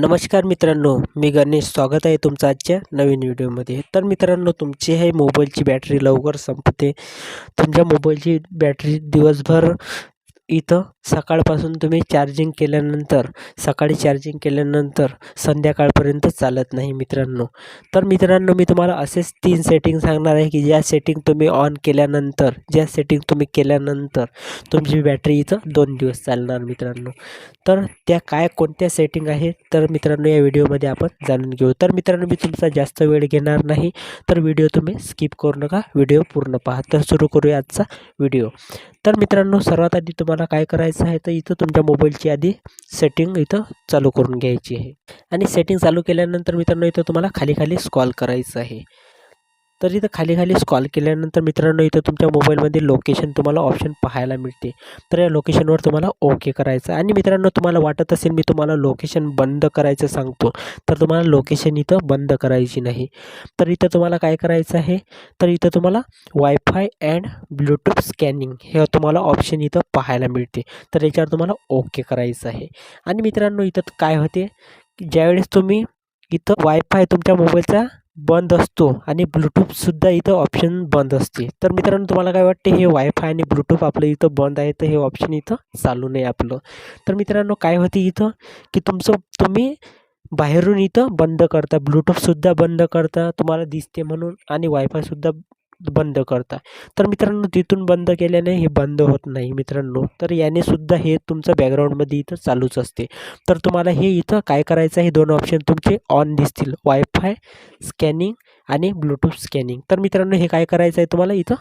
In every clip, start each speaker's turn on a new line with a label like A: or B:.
A: नमस्कार मित्रांनो मी गणेश. स्वागत आहे तुमचं आजच्या नवीन व्हिडिओमध्ये. तर मित्रांनो तुमची हे मोबाईलची बॅटरी लवकर संपते. तुमच्या मोबाईलची बॅटरी दिवसभर इथं सकाळपासून तुम्ही चार्जिंग केल्यानंतर सकाळी चार्जिंग केल्यानंतर संध्याकाळपर्यंत चालत नाही मित्रांनो. तर मित्रांनो मी तुम्हाला असेच तीन सेटिंग सांगणार आहे की ज्या सेटिंग तुम्ही ऑन केल्यानंतर ज्या सेटिंग तुम्ही केल्यानंतर तुमची बॅटरी इथं दोन दिवस चालणार मित्रांनो. तर त्या काय कोणत्या सेटिंग आहेत तर मित्रांनो या व्हिडिओमध्ये आपण जाणून घेऊ. तर मित्रांनो मी तुमचा जास्त वेळ घेणार नाही तर व्हिडिओ तुम्ही स्किप करू नका व्हिडिओ पूर्ण पहा. तर सुरू करूया आजचा व्हिडिओ. तर मित्रांनो सर्वात आधी तुम्हाला तुम्हाला काय करायचं आहे तर इथं तुमच्या मोबाईलची आधी सेटिंग इथं चालू करून घ्यायची आहे. आणि सेटिंग चालू केल्यानंतर मित्रांनो इथं तुम्हाला खाली खाली स्कॉल करायचं आहे. तर इथं खाली खाली स्कॉल केल्यानंतर मित्रांनो इथं तुमच्या मोबाईलमध्ये लोकेशन तुम्हाला ऑप्शन पाहायला मिळते. तर या लोकेशनवर तुम्हाला ओके करायचं आणि मित्रांनो तुम्हाला वाटत असेल मी तुम्हाला लोकेशन बंद करायचं सांगतो तर तुम्हाला लोकेशन इथं बंद करायची नाही. तर इथं तुम्हाला काय करायचं आहे? तर इथं तुम्हाला वायफाय अँड ब्लूटूथ स्कॅनिंग हे तुम्हाला ऑप्शन इथं पाहायला मिळते. तर याच्यावर तुम्हाला ओके करायचं आहे. आणि मित्रांनो इथं काय होते? की ज्यावेळेस तुम्ही इथं वायफाय तुमच्या मोबाईलचा बंद असतो आणि ब्लूटूथसुद्धा इथं ऑप्शन बंद असते. तर मित्रांनो तुम्हाला काय वाटते? हे वायफाय आणि ब्लूटूथ आपलं इथं बंद आहे तर हे ऑप्शन इथं चालू नाही आपलं. तर मित्रांनो काय होते इथं? की तुमचं तुम्ही बाहेरून इथं बंद करता. ब्लूटूथसुद्धा बंद करता. तुम्हाला दिसते म्हणून आणि वायफायसुद्धा बंद करता. तर मित्रांनो तिथून बंद केल्याने हे बंद होत नाही मित्रांनो. तर याने सुद्धा हे तुमचं बॅकग्राऊंडमध्ये इथं चालूच असते. तर तुम्हाला हे इथं काय करायचं आहे? दोन ऑप्शन तुमचे ऑन दिसतील. वायफाय स्कॅनिंग आणि ब्लूटूथ स्कॅनिंग तर मित्रांनो हे काय करायचं आहे तुम्हाला इथं?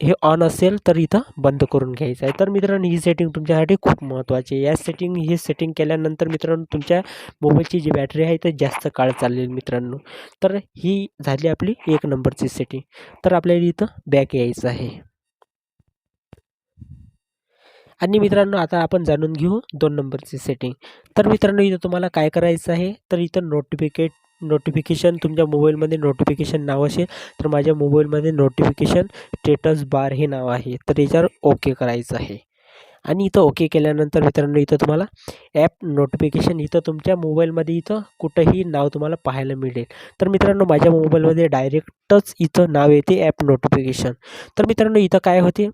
A: हे ऑन असेल तर इथं बंद करून घ्यायचं आहे. तर मित्रांनो ही सेटिंग तुमच्यासाठी खूप महत्त्वाची आहे. या सेटिंग ही सेटिंग केल्यानंतर मित्रांनो तुमच्या मोबाईलची जी बॅटरी आहे ती जास्त काळ चालेल मित्रांनो. तर ही झाली आपली एक नंबरची सेटिंग तर आपल्याला इथं बॅक यायचं आहे. आणि मित्रांनो आता आपण जाणून घेऊ दोन नंबरची सेटिंग तर मित्रांनो इथं तुम्हाला काय करायचं आहे? तर इथं नोटिफिकेट नोटिफिकेशन तुमच्या मोबाईलमध्ये नोटिफिकेशन नाव असेल तर माझ्या मोबाईलमध्ये नोटिफिकेशन स्टेटस बार हे नाव आहे. तर याच्यावर ओके करायचं आहे. आणि इथं ओके केल्यानंतर मित्रांनो इथं तुम्हाला ॲप नोटिफिकेशन इथं तुमच्या मोबाईलमध्ये इथं कुठंही नाव तुम्हाला पाहायला मिळेल. तर मित्रांनो माझ्या मोबाईलमध्ये डायरेक्टच इथं नाव येते ॲप नोटिफिकेशन तर मित्रांनो इथं काय होते?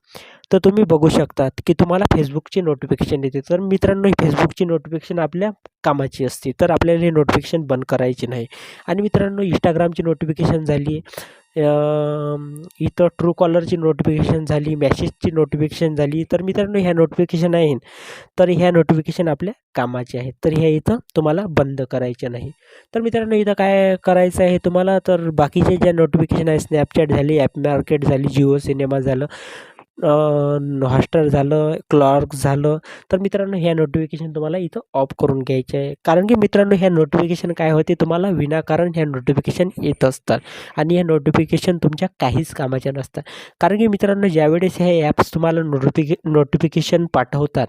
A: तर तुम्ही बघू शकतात की तुम्हाला फेसबुकची नोटिफिकेशन येते. तर मित्रांनो ही फेसबुकची नोटिफिकेशन आपल्या कामाची असते. तर आपल्याला हे नोटिफिकेशन बंद करायची नाही. आणि मित्रांनो इंस्टाग्रामची नोटिफिकेशन झाली आहे इथं ट्रू कॉलरची नोटिफिकेशन झाली मॅसेजची नोटिफिकेशन झाली. तर मित्रांनो ह्या नोटिफिकेशन आहे. तर ह्या नोटिफिकेशन आपल्या कामाचे आहेत. तर ह्या इथं तुम्हाला बंद करायच्या नाही. तर मित्रांनो इथं काय करायचं आहे तुम्हाला? तर बाकीचे ज्या नोटिफिकेशन आहे स्नॅपचॅट झाली ॲप मार्केट झाली जिओ सिनेमा झालं. हॉस्टार झालं क्लॉर्क झालं तर मित्रांनो ह्या नोटिफिकेशन तुम्हाला इथं ऑफ करून घ्यायचे आहे. कारण की मित्रांनो ह्या नोटिफिकेशन काय होते? तुम्हाला विनाकारण ह्या नोटिफिकेशन येत असतात. आणि ह्या नोटिफिकेशन तुमच्या काहीच कामाच्या नसतात. कारण की मित्रांनो ज्यावेळेस ह्या ॲप्स तुम्हाला नोटिफिके नोटिफिकेशन पाठवतात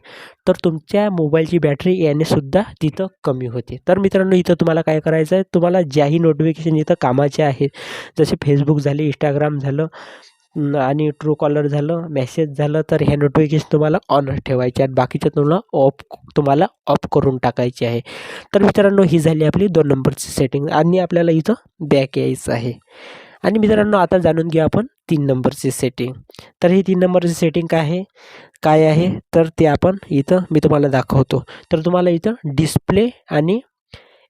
A: तर तुमच्या मोबाईलची बॅटरी यानेसुद्धा तिथं कमी होते. तर मित्रांनो इथं तुम्हाला काय करायचं आहे तुम्हाला ज्याही नोटिफिकेशन इथं कामाचे आहेत जसे फेसबुक झाले इंस्टाग्राम झालं आणि ट्रू कॉलर झालं मेसेज झालं तर ह्या नोटिफिकेशन तुम्हाला ऑन ठेवायचे आहेत बाकीच्या तुम्हाला ऑफ तुम्हाला ऑफ करून टाकायचे आहे. तर मित्रांनो ही झाली आपली दोन नंबरची सेटिंग आणि आपल्याला इथं बॅक यायचं आहे. आणि मित्रांनो आता जाणून घ्या आपण तीन नंबरची सेटिंग तर ही तीन नंबरची सेटिंग काय आहे? काय आहे? तर ते आपण इथं मी तुम्हाला दाखवतो. तर तुम्हाला इथं डिस्प्ले आणि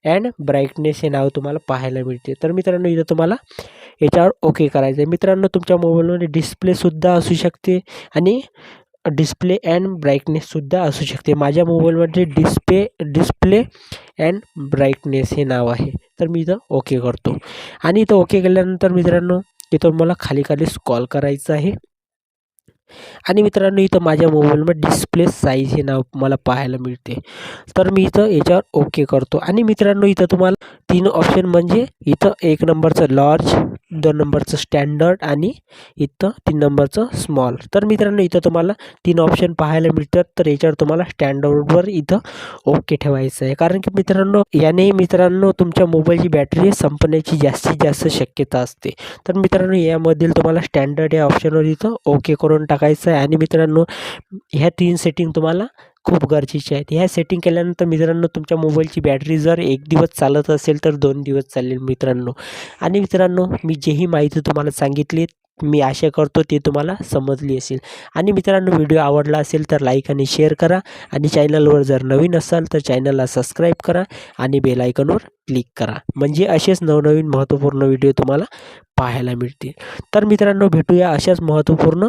A: अँड ब्राईटनेस हे नाव तुम्हाला पाहायला मिळते. तर मित्रांनो इथं तुम्हाला याच्यावर ओके करायचं आहे मित्रांनो तुमच्या मोबाईलमध्ये डिस्प्लेसुद्धा असू शकते आणि डिस्प्ले अँड ब्राईटनेससुद्धा असू शकते. माझ्या मोबाईलमध्ये डिस्प्ले डिस्प्ले अँड ब्राईटनेस हे नाव आहे. तर मी इथं ओके करतो. आणि इथं ओके केल्यानंतर मित्रांनो इथं मला खाली खाली स्कॉल करायचं आहे. आणि मित्रांनो इथं माझ्या मोबाईलमध्ये डिस्प्ले साईज हे नाव मला पाहायला मिळते. तर मी इथं याच्यावर ओके करतो. आणि मित्रांनो इथं तुम्हाला तीन ऑप्शन म्हणजे इथं एक नंबरचं लार्ज दोन नंबरचं स्टँडर्ड आणि इथं तीन नंबरचं स्मॉल तर मित्रांनो इथं तुम्हाला तीन ऑप्शन पाहायला मिळतात. तर याच्यावर तुम्हाला स्टँडर्डवर इथं ओके ठेवायचं आहे. कारण की मित्रांनो याने मित्रांनो तुमच्या मोबाईलची बॅटरी संपण्याची जास्तीत जास्त शक्यता असते. तर मित्रांनो यामधील तुम्हाला स्टँडर्ड या ऑप्शनवर इथं ओके करून टाकायचं आहे आणि मित्रांनो ह्या तीन सेटिंग तुम्हाला खूप गरजेचे आहेत. ह्या सेटिंग केल्यानंतर मित्रांनो तुमच्या मोबाईलची बॅटरी जर एक दिवस चालत असेल तर दोन दिवस चालेल मित्रांनो. आणि मित्रांनो मी जेही माहिती तुम्हाला सांगितली मी आशा करतो ते तुम्हाला समजली असेल. आणि मित्रांनो व्हिडिओ आवडला असेल तर लाईक आणि शेअर करा. आणि चॅनलवर जर नवीन असाल तर चॅनलला सबस्क्राईब करा. आणि बेलायकनवर क्लिक करा. म्हणजे असेच नवनवीन महत्त्वपूर्ण व्हिडिओ तुम्हाला पाहायला मिळतील. तर मित्रांनो भेटूया अशाच महत्त्वपूर्ण